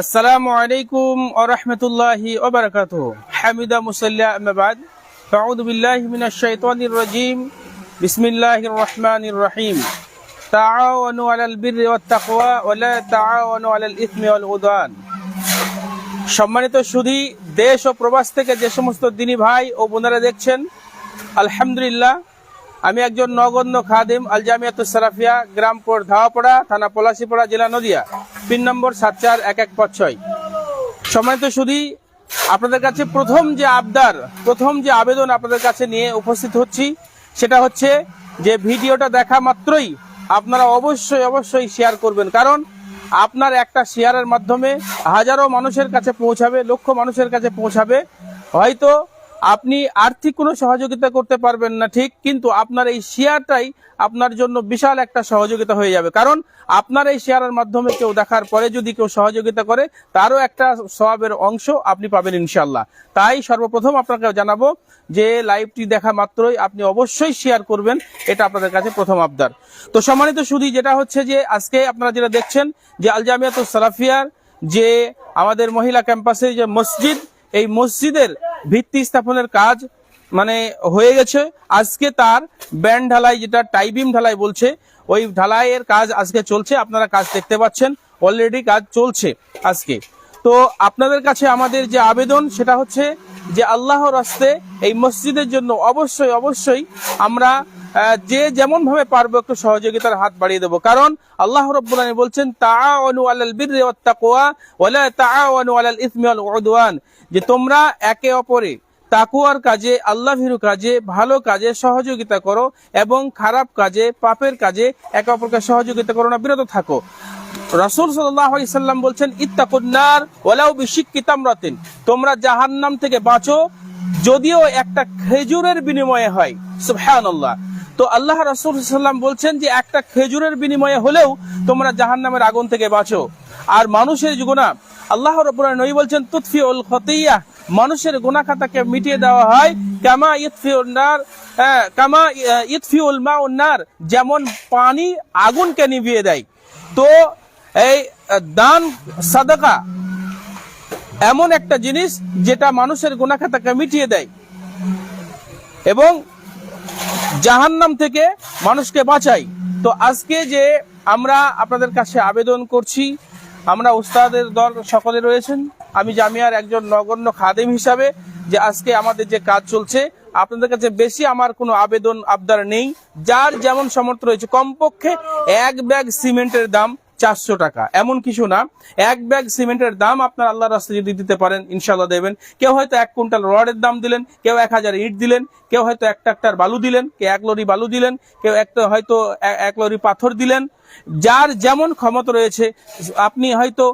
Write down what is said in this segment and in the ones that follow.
আসসালামু আলাইকুম আরহামতুল্লাহি ওবরাকাত হামিদা মুসাল্লা রাজিম। বিসমিল্লাহির রহমানির রহিম। ইসমি সম্মানিত সুধী, দেশ ও প্রবাস থেকে যে সমস্ত দিনী ভাই ও বোনারা দেখছেন, আলহামদুলিল্লাহ আমি একজন নগণ্য খাদিম আল জামিয়াতুস সালাফিয়া গ্রাম কোট ধাওয়াপাড়া, থানা পলাশিপাড়া, জেলা নদিয়া। পিন নম্বর সাত চার এক এক পাঁচ ছয়। সম্মানিত সুধী, আপনাদের কাছে প্রথম যে আবদার, প্রথম যে আবেদন আপনাদের কাছে নিয়ে উপস্থিত হচ্ছি, সেটা হচ্ছে যে ভিডিওটা দেখা মাত্রই আপনারা অবশ্যই অবশ্যই শেয়ার করবেন। কারণ আপনার একটা শেয়ারের মাধ্যমে হাজারো মানুষের কাছে পৌঁছাবে, লক্ষ মানুষের কাছে পৌঁছাবে। হয়তো আপনি আর্থিক কোনো সহযোগিতা করতে পারবেন না, ঠিক? কিন্তু আপনার এই শেয়ারটাই আপনার জন্য বিশাল একটা সহযোগিতা হয়ে যাবে। কারণ আপনার এই শেয়ারের মাধ্যমে কেউ দেখার পরে যদি কেউ সহযোগিতা করে, তারও একটা সবাবের অংশ আপনি পাবেন ইনশাল্লাহ তাই সর্বপ্রথম আপনাকে জানাব যে লাইভটি দেখা মাত্রই আপনি অবশ্যই শেয়ার করবেন, এটা আপনাদের কাছে প্রথম আবদার। তো সম্মানিত সুধী, যেটা হচ্ছে যে আজকে আপনারা যেটা দেখছেন যে আলজামিয়াত সালাফিয়ার যে আমাদের মহিলা ক্যাম্পাসে যে মসজিদ, এই মসজিদের ভিত্তি স্থাপনের কাজ মানে হয়ে গেছে। আজকে তার ব্যান্ড ঢালাই, যেটা টাইবিম ঢালাই বলছে, ওই ঢালাইয়ের কাজ আজকে চলছে। আপনারা কাজ দেখতে পাচ্ছেন অলরেডি কাজ চলছে আজকে। তো আপনাদের কাছে আমাদের যে আবেদন, সেটা হচ্ছে যে আল্লাহর রাস্তে এই মসজিদের জন্য অবশ্যই অবশ্যই আমরা যে যেমন ভাবে পারব একটু সহযোগিতার হাত বাড়িয়ে দেবো। কারণ আল্লাহ রব্বুল বলছেন উদওয়ান। যে তোমরা একে অপরে তাকুয়ার কাজে আল্লাহ ভীরু কাজে, ভালো কাজে সহযোগিতা করো এবং খারাপ কাজে, পাপের কাজে একে অপরকে সহযোগিতা করো না, বিরত থাকো। রাসূল সাল্লাম বলছেন ইত্তাকুন্নার ওয়ালাউ বিশিক্কি তামরাতিন। তোমরা জাহান্নাম থেকে বাঁচো, যদিও একটা খেজুরের বিনিময়ে হয়। সুবহানাল্লাহ। তো আল্লাহ রাসূল সাল্লাম বলছেন যে একটা খেজুরের বিনিময়ে হলেও তোমরা জাহান্নামের আগুন থেকে বাঁচো। আর মানুষের গুনাহ আল্লাহ আলামিন নবী বলছেন তুতফিউল খতিয়া মানুষের গুনাহ খাতাকে মিটিয়ে দেওয়া হয় কামা ইতফিউন নার হ্যাঁ, কামা আহ, ইতফিউল মাউন নার যেমন পানি আগুনকে নিভিয়ে দেয়। তো এই দান সাদাকা এমন একটা জিনিস যেটা মানুষের গুনাহ খাতাকে মিটিয়ে দেয়। এবং জাহান্নাম থেকে মানুষকে বাঁচাই। তো আজকে যে আমরা আপনাদের কাছে আবেদন করছি, আমরা উস্তাদের দল সকলে রয়েছেন। আমি জামিয়ার একজন নগণ্য খাদেম হিসাবে যে আজকে আমাদের যে কাজ চলছে, আপনাদের কাছে বেশি আমার কোনো আবেদন আবদার নেই। যার যেমন সমর্থ রয়েছে, কমপক্ষে এক ব্যাগ সিমেন্টের দাম চারশো টাকা। এমন কিছু না, এক ব্যাগ সিমেন্টের দাম আপনার আল্লাহ রাস্তায় যদি দিতে পারেন ইনশাল্লাহ দেবেন। কেউ হয়তো এক কুইন্টাল রডের দাম দিলেন, কেউ এক হাজার ইট দিলেন, কেউ হয়তো এক ট্রাক্টার বালু দিলেন, কেউ এক লরি বালু দিলেন, কেউ একটা হয়তো এক লরি পাথর দিলেন। যার যেমন ক্ষমতা রয়েছে, আপনি হয়তো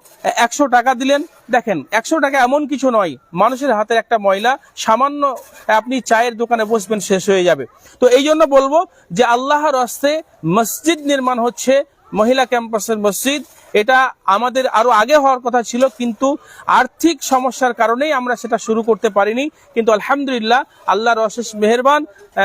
একশো টাকা দিলেন। দেখেন, একশো টাকা এমন কিছু নয়, মানুষের হাতের একটা ময়লা, সামান্য আপনি চায়ের দোকানে বসবেন, শেষ হয়ে যাবে। তো এই জন্য বলব যে, আল্লাহর হস্তে মসজিদ নির্মাণ হচ্ছে মহিলা ক্যাম্পাসের মসজিদ। এটা আমাদের আরও আগে হওয়ার কথা ছিল, কিন্তু আর্থিক সমস্যার কারণেই আমরা সেটা শুরু করতে পারিনি। কিন্তু আলহামদুলিল্লাহ, আল্লাহর অশেষ মেহরবান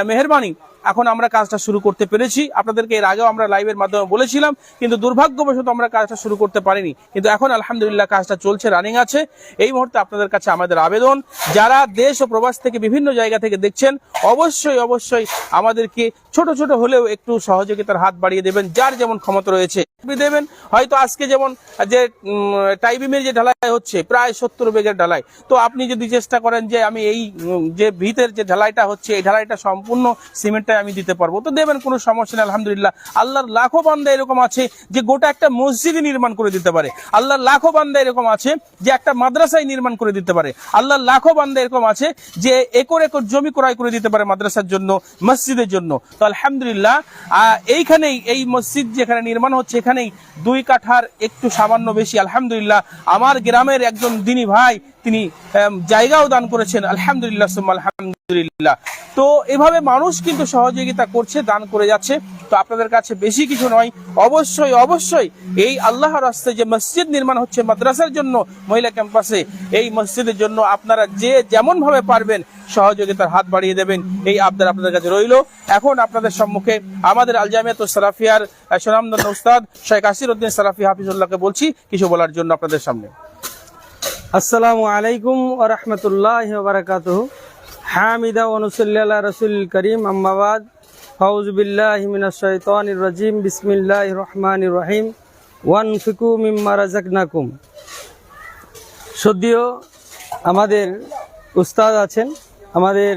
মেহেরবানি এখন আমরা কাজটা শুরু করতে পেরেছি। আপনাদেরকে এর আগেও আমরা লাইভের মাধ্যমে বলেছিলাম, কিন্তু দুর্ভাগ্যবশত আমরা কাজটা শুরু করতে পারিনি। কিন্তু এখন আলহামদুলিল্লাহ কাজটা চলছে রানিং আছে। এই মুহূর্তে আপনাদের কাছে আমাদের আবেদন। যারা দেশ ও প্রবাস থেকে বিভিন্ন জায়গা থেকে দেখছেন, অবশ্যই অবশ্যই আমাদেরকে ছোট ছোট হলেও একটু সহযোগিতার হাত বাড়িয়ে দেবেন। যার যেমন ক্ষমতা রয়েছে দেবেন। হয়তো আজকে যেমন যে টাইবিমের যে ঢালাই হচ্ছে, প্রায় সত্তর বেগের ঢালাই। তো আপনি যদি চেষ্টা করেন যে, আমি এই যে ভিতের যে ঢালাইটা হচ্ছে, এই ঢালাইটা সম্পূর্ণ সিমেন্টটাই আমি দিতে পারব। তো দেবেন, কোনো সমস্যা নেই, আলহামদুলিল্লাহ। আল্লাহর লাখো বান্দা এরকম আছে যে গোটা একটা মসজিদই নির্মাণ করে দিতে পারে। আল্লাহর লাখো বান্দা এরকম আছে যে একটা মাদ্রাসায় নির্মাণ করে দিতে পারে। আল্লাহর লাখো বান্দা এরকম আছে যে একর একর জমি ক্রয় করে দিতে পারে মাদ্রাসার জন্য, মসজিদের জন্য। তো আলহামদুলিল্লাহ এইখানেই, এই মসজিদ যেখানে নির্মাণ হচ্ছে, এখানেই দুই কাঠার একটু সামান্য বেশি, আলহামদুলিল্লাহ। আমার গ্রামের একজন দিনী ভাই, তিনি জায়গাও দান করেছেন, আলহামদুলিল্লাহ, সুম্মা আলহামদুলিল্লাহ। আলহামদুলিল্লাহ। তো এভাবে মানুষ কিন্তু সহযোগিতা করছে দান করে যাচ্ছে। তো আপনাদের কাছে বেশি কিছু নয় অবশ্যই অবশ্যই এই আল্লাহর রাস্তায় যে মসজিদ নির্মাণ হচ্ছে মাদ্রাসার জন্য মহিলা ক্যাম্পাসে এই মসজিদের জন্য আপনারা যে যেমন ভাবে পারবেন সহযোগিতার হাত বাড়িয়ে দেবেন। এই আবদার আপনাদের কাছে রইল। এখন আপনাদের সম্মুখে আমাদের আলজামিয়াত সালাফিয়ার আহ, সুনামধন্য উস্তাদ শেখ আসির উদ্দিন সালাফি হাফিজুল্লাহকে বলছি কিছু বলার জন্য আপনাদের সামনে। আসসালামু আলাইকুম ওয়া বারাকাতুহু। হামিদা ওয়া নুসাল্লি আলা রাসূলিল কারীম, আম্মা বাদ। আউযু বিল্লাহি মিনাশ শাইতানির রাজিম। বিসমিল্লাহির রহমানির রহিম। ওয়ানফিকু মিম্মা রাযাকনাকুম। সদ্য আমাদের উস্তাদ আছেন, আমাদের